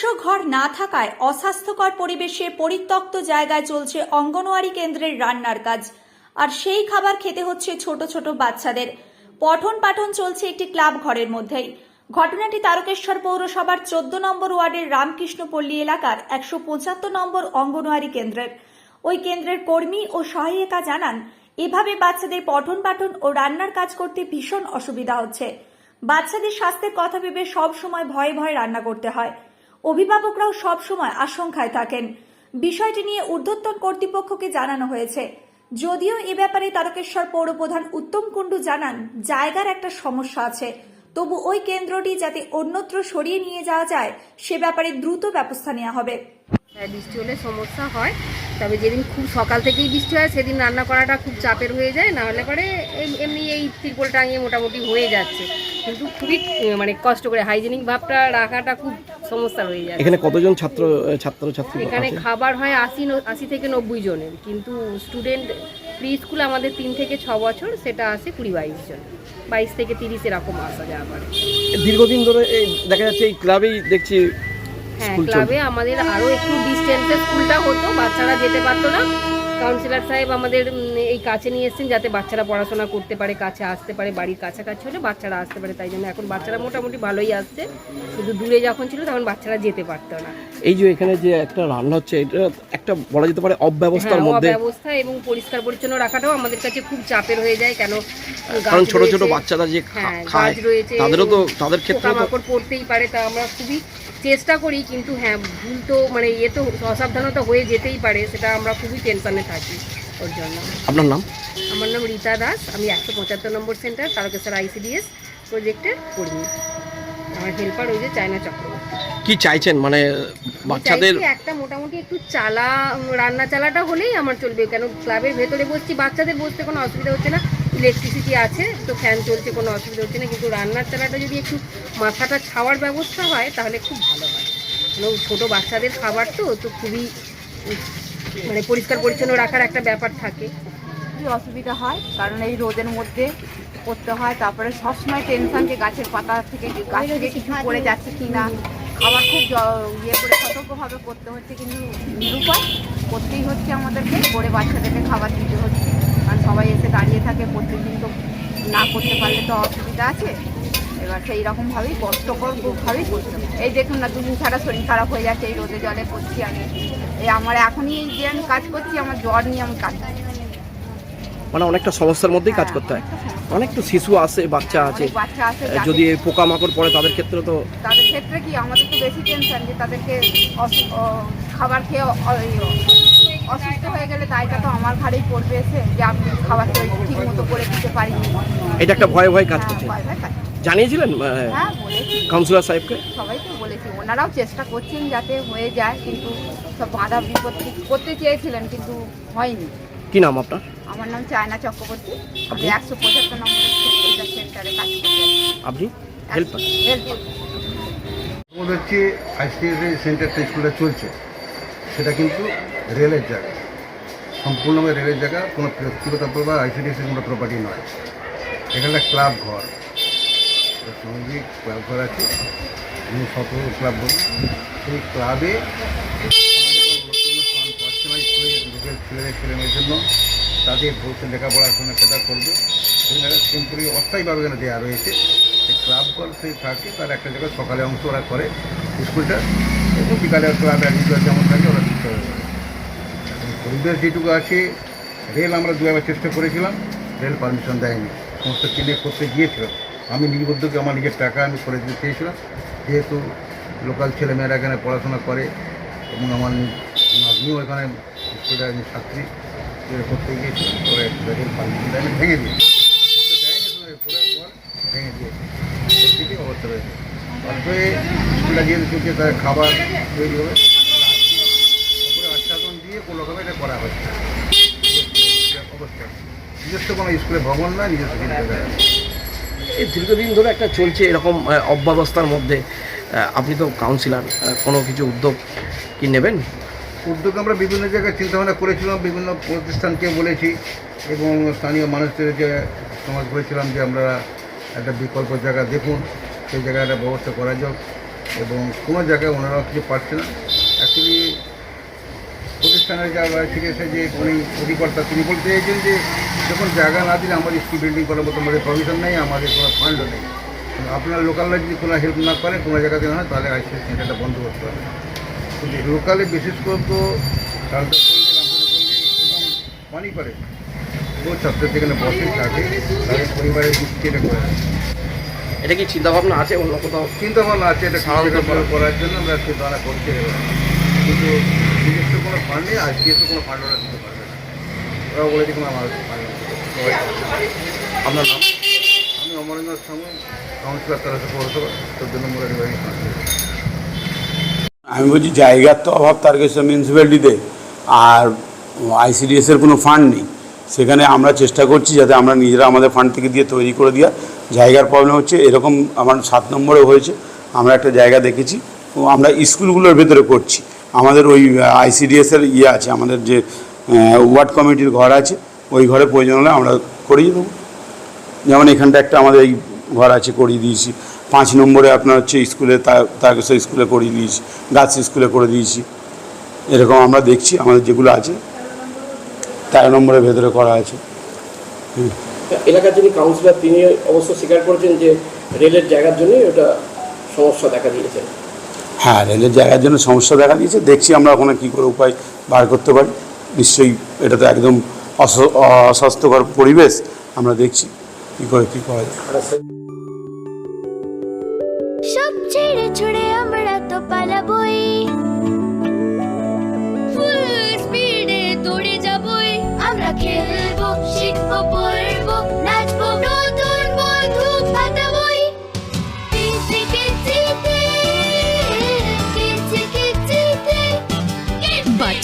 নিজস্ব ঘর না থাকায় অস্বাস্থ্যকর পরিবেশে পরিত্যক্ত জায়গায় চলছে অঙ্গনওয়াড়ি কেন্দ্রের রান্নার কাজ। আর সেই খাবার খেতে হচ্ছে ছোট ছোট বাচ্চাদের। পঠন পাঠন চলছে একটি ক্লাব ঘরের মধ্যেই। ঘটনাটি তারকেশ্বর পৌরসভার চোদ্দ নম্বর ওয়ার্ডের রামকৃষ্ণপল্লী এলাকার একশো পঁচাত্তর নম্বর অঙ্গনওয়াড়ি কেন্দ্রের। ওই কেন্দ্রের কর্মী ও সহায়িকা জানান, এভাবে বাচ্চাদের পঠন পাঠন ও রান্নার কাজ করতে ভীষণ অসুবিধা হচ্ছে। বাচ্চাদের স্বাস্থ্যের কথা ভেবে সব সময় ভয়ে ভয়ে রান্না করতে হয়। অভিভাবকরাও সব সময় আশঙ্কায় থাকেন। বিষয়টি নিয়ে ঊর্ধ্বতন কর্তৃপক্ষকে জানানো হয়েছে। যদিও এ ব্যাপারে তারকেশ্বর পৌরপ্রধান উত্তম কুণ্ডু জানান, জায়গার একটা সমস্যা আছে। তবু ওই কেন্দ্রটি যাতে অন্যত্র সরিয়ে নিয়ে যাওয়া যায়, সে ব্যাপারে দ্রুত ব্যবস্থা নেওয়া হবে। হ্যাঁ বৃষ্টি হলে সমস্যা হয়। তবে যেদিন খুব সকাল থেকেই বৃষ্টি হয়, সেদিন রান্না করাটা খুব চাপের হয়ে যায়। না হলে পরে এমনি এই তিরপল টাঙিয়ে মোটামুটি হয়ে যাচ্ছে। কিন্তু খুবই মানে কষ্ট করে, হাইজেনিক ভাবটা রাখাটা খুব সমস্যা হয়ে যায় এখানে কতজন ছাত্র ছাত্র ছাত্রী এখানে খাবার হয় আশি আশি থেকে নব্বই জনের কিন্তু স্টুডেন্ট প্রি স্কুল আমাদের তিন থেকে ছ বছর সেটা আসে কুড়ি বাইশ জন। বাইশ থেকে তিরিশ এরকম আসা যাওয়া করে। দীর্ঘদিন ধরে দেখা যাচ্ছে এই ক্লাবেই দেখছি হ্যাঁ ক্লাবে আমাদের আরও একটু ডিস্টেন্সে স্কুলটা হতো বাচ্চারা যেতে পারতো না। কাউন্সিলর সাহেব আমাদের এই কাছে নিয়ে এসেছেন যাতে বাচ্চারা পড়াশোনা করতে পারে কাছে আসতে পারে বাড়ির কাছাকাছি হলে বাচ্চারা আসতে পারে তাই জন্য এখন বাচ্চারা মোটামুটি ভালোই আসছে। কিন্তু দূরে যখন ছিল তখন বাচ্চারা যেতে পারতো না। এই যে এখানে যে একটা রান্না হচ্ছে এটা একটা বলা যেতে পারে অব্যবস্থার হ্যাঁ, মধ্যে। অব্যবস্থা এবং পরিষ্কার পরিচ্ছন্ন রাখাটাও আমাদের কাছে খুব চাপের হয়ে যায় কেন কারণ ছোট ছোট বাচ্চারা যে হ্যাঁ খায় তাদেরও তো তাদের ক্ষেত্রে পড়তেই পারে তা আমরা খুবই চেষ্টা করি কিন্তু হ্যাঁ ভুল তো মানে ইয়ে তো অসাবধানতা হয়ে যেতেই পারে সেটা আমরা খুবই টেনশনে থাকি ওর জন্য। আপনার নাম? আমার নাম রীতা দাস আমি একশো পঁচাত্তর নম্বর সেন্টার তারকেশ্বর আইসিডিএস প্রজেক্টের কর্মী। আমার হেল্পার ওই যে চায়না চক্রবর্তী। কি চাইছেন? মানে বাচ্চাদের একটা মোটামুটি একটু চালা রান্না চালাটা হলেই আমার চলবে কেন ক্লাবের ভেতরে বসছি বাচ্চাদের বসতে কোনো অসুবিধা হচ্ছে না। ইলেকট্রিসিটি আছে, তো ফ্যান চলছে, কোনো অসুবিধা হচ্ছে না। কিন্তু রান্নার চালাটা যদি একটু মাথাটা ছাওয়ার ব্যবস্থা হয়, তাহলে খুব ভালো হয়। কারণ ছোটো বাচ্চাদের খাবার তো তো খুবই মানে পরিষ্কার পরিচ্ছন্ন রাখার একটা ব্যাপার থাকে। খুবই অসুবিধা হয়, কারণ এই রোদের মধ্যে করতে হয়, তারপরে সবসময় টেনশন যে গাছের পাতা থেকে গাছ থেকে কিছু পড়ে যাচ্ছে কি না খাবার খুব ইয়ে করে সতর্কভাবে করতে হচ্ছে, কিন্তু নিরুপায় করতেই হচ্ছে আমাদেরকে। করে বাচ্চাদেরকে খাবার দিতে হচ্ছে। সবাই এসে দাঁড়িয়ে থাকে প্রত্যেকদিন তো না করতে পারলে তো অসুবিধা আছে। এবার সেই রকমভাবেই কষ্টকরভাবেই করতে এই দেখুন না দুদিন ছাড়া শরীর খারাপ হয়ে যাচ্ছে এই রোদে জলে করছি আমি। এই আমার এখনই এই যে আমি কাজ করছি আমার জ্বর নিয়ে আমি কাজ করছি। মানে অনেকটা সমস্যার মধ্যেই কাজ হ্যাঁ, করতে হয়। অনেক তো শিশু আছে। বাচ্চা আছে যদি পোকামাকড় পড়ে তাদের ক্ষেত্রে তো তাদের ক্ষেত্রে কি আমাদের তো বেশি টেনশন যে তাদেরকে খাবার খেয়ে অসুস্থ হয়ে গেলে দায়টা তো আমার ঘাড়েই পড়বে এসে যে আমি খাবারটা ঠিক মতো করে দিতে পারিনি। এটা একটা ভয়ে ভয় কাজ হ্যাঁ, করছে। ভয় ভয় জানিয়েছিলেন আহ, হ্যাঁ কাউন্সিলর সাহেবকে? সবাইকে বলেছি। ওনারাও চেষ্টা করছেন যাতে হয়ে যায় কিন্তু সব বাধা বিপত্তি করতে চেয়েছিলেন কিন্তু হয়নি। কি নাম আপনার? আমার নাম চায়না চক্রবর্তী। আমি একশো পঁচাত্তর সেন্টারে কাজ করি আপনি? হেল্প হেলথ আমাদের হচ্ছে আইসিএসএ সেন্টারটা স্কুলটা চলছে। সেটা কিন্তু রেলের জায়গা। সম্পূর্ণভাবে রেলের জায়গা, কোনো ব্যক্তিগত বা আইসিডিএসের কোনো প্রপার্টি নয়। এখানে ক্লাব ঘর। সামগ্রিক ক্লাব ঘর আছে। শত ক্লাব ঘর সেই ক্লাবে ছেলেদের ছেলেমেয়ের জন্য তাদের ভবিষ্যৎ লেখাপড়ার জন্য সেটা করবে। সেখানে অস্থায়ীভাবে এখানে দেওয়া রয়েছে। সেই ক্লাব ঘর সেই থাকে তার একটা জায়গায় সকালে অংশ ওরা করে। স্কুলটা, এবং বিকালে ক্লাবে অ্যাডমিট যেমন থাকে পরিবেশ যেটুকু আছে, রেল আমরা দু একবার চেষ্টা করেছিলাম, রেল পারমিশন দেয়নি। সমস্ত কিনে করতে গিয়েছিলাম আমি নিজ উদ্যোগে আমার নিজের টাকা আমি করে দিতে চেয়েছিলাম। যেহেতু লোকাল ছেলেমেয়েরা এখানে পড়াশোনা করে এবং আমার আমিও এখানে একজন ছাত্রী করতে গিয়েছিলাম পরে রেল পারমিশন দেয়নি, ভেঙে দিয়ে সময় ভেঙে দিয়েছে। এর অবস্থা রয়েছে তারপরে স্কুলটা চলছে তার খাবার তৈরি হবে ওপরে আচ্ছাদন দিয়ে কোনো অবস্থা নিজস্ব কোনো স্কুলে ভবন নিজস্ব এই দীর্ঘদিন ধরে একটা চলছে এরকম অব্যবস্থার মধ্যে। আপনি তো কাউন্সিলর কোনো কিছু উদ্যোগ কি নেবেন? উদ্যোগ আমরা বিভিন্ন জায়গায় চিন্তাভাবনা করেছিলাম বিভিন্ন প্রতিষ্ঠানকে বলেছি এবং স্থানীয় মানুষদের যে সমাজ করেছিলাম যে আমরা একটা বিকল্প জায়গা দেখুন সেই জায়গায় একটা ব্যবস্থা করা যাক এবং কোনো জায়গায় ওনারা কিছু পাচ্ছে না। অ্যাকচুয়ালি প্রতিষ্ঠানের যা থেকে এসে যে উনি অধিকর্তা তিনি বলতে চাইছেন যে যখন জায়গা না দিলে আমাদের স্কুল বিল্ডিং করার মতো আমাদের প্রভিশন নেই আমাদের কোনো ফান্ডও নেই। আপনার লোকালরা যদি কোনো হেল্প না করে কোনো জায়গাতে না হয় তাহলে আইসি সেন্টারটা বন্ধ করতে হবে। কিন্তু লোকালে বিশেষ করে তো সারদা পল্লী এবং বহু ছাত্র যেখানে বসে থাকে তাদের পরিবারের করে। এটা কি চিন্তা ভাবনা আছে অন্য কোথাও? চিন্তা ভাবনা আছে এটা করার করার জন্য আমরা চিন্তা ভাবনা করছি এবার। কিন্তু ফান্ড আর কোনো ফান্ড ওরা দিতে পারবে না। বলেছে কোনো আমার ফান্ড আপনার নাম? আমি অমরেন্দ্র কাউন্সিলর তারা পৌরসভা চোদ্দ নম্বর নির্বাহী আমি বলছি জায়গার তো অভাব তারকেশ্বর মিউনিসিপ্যালিটিতে আর আইসিডিএসের কোনো ফান্ড নেই। সেখানে আমরা চেষ্টা করছি যাতে আমরা নিজেরা আমাদের ফান্ড থেকে দিয়ে তৈরি করে দেওয়া। জায়গার প্রবলেম হচ্ছে এরকম আমার সাত নম্বরে হয়েছে। আমরা একটা জায়গা দেখেছি ও আমরা স্কুলগুলোর ভেতরে করছি। আমাদের ওই আইসিডিএসের ইয়ে আছে, আমাদের যে ওয়ার্ড কমিটির ঘর আছে, ওই ঘরে প্রয়োজন হলে আমরা করিয়ে দেবো। যেমন এখানটা একটা আমাদের এই ঘর আছে, করিয়ে দিয়েছি। পাঁচ নম্বরে আপনার হচ্ছে স্কুলে তারকেশ্বর স্কুলে করিয়ে দিয়েছি গাছ স্কুলে করে দিয়েছি। এরকম আমরা দেখছি, আমাদের যেগুলো আছে, তেরো নম্বরের ভেতরে করা আছে। এলাকার যিনি কাউন্সিলর তিনি অবশ্য স্বীকার করেছেন যে রেলের জায়গার জন্যই ওটা সমস্যা দেখা দিয়েছে। হ্যাঁ রেলের জায়গার জন্য সমস্যা দেখা দিয়েছে। দেখছি আমরা ওখানে কী করে উপায় বার করতে পারি। নিশ্চয়ই এটা তো একদম অস- অস্বাস্থ্যকর পরিবেশ আমরা দেখছি কী করে, কী করা যায়। আমরা খেলব, শিখব, পড়ব নাচবো